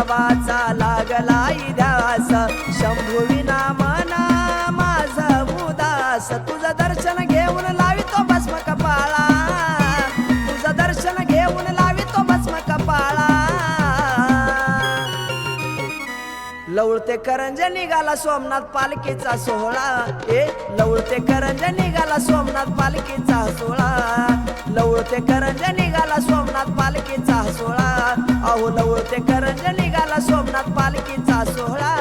नावाचा लागला ध्यास शंभू विना मना माझ उदास. तुझं दर्शन घेऊन लावितो भस्म कपाळा तुझं दर्शन घेऊन लावितो भस्म कपाळा लवळते करंज निघाला सोमनाथ पालखीचा सोहळा. ए लवळते करंज निघाला सोमनाथ पालखीचा सोहळा. लवळते करंज निघाला सोमनाथ पालखीचा सोहळा. अहो ते करंज निघाला सोमनाथ पालखीचा सोहळा.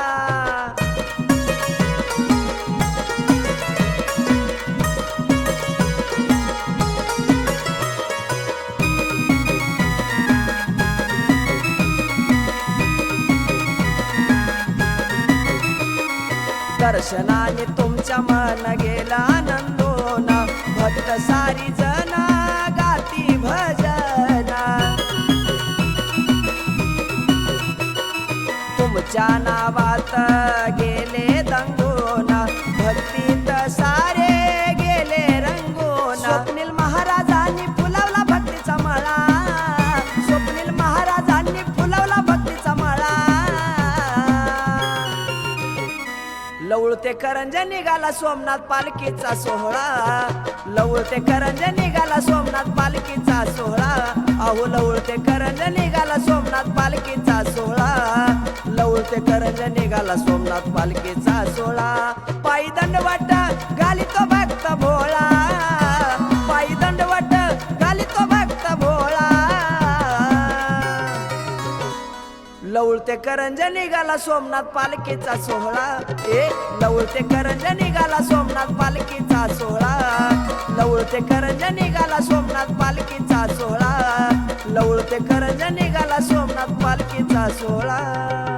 दर्शनाने तुमच्या मन गेला आनंदोना. भक्त सारी तुमच्या नावात गेले दंगोना. भक्तीत सारे गेले रंगोना. स्वप्नील महाराजांनी फुलवला भक्तीचा मळा. स्वप्नील महाराजांनी फुलवला भक्तीचा मळा. लवळते करंज निघाला सोमनाथ पालखीचा सोहळा. लवळते करंज निघाला सोमनाथ पालखीचा सोहळा. अहो लवळते करंज करंज निघाला सोमनाथ पालखीचा सोळा पायदंड वाट गाली तो भक्त भोळा. पायी वाट गाली तो भक्त भोळा. लवळते करंज निघाला सोमनाथ पालखीचा सोहळा. ए लवळते करंज निघाला सोमनाथ पालखीचा सोहळा. लवळते करंज निघाला सोमनाथ पालखीचा सोहळा. लवळते करंज निघाला सोमनाथ पालखीचा सोहळा.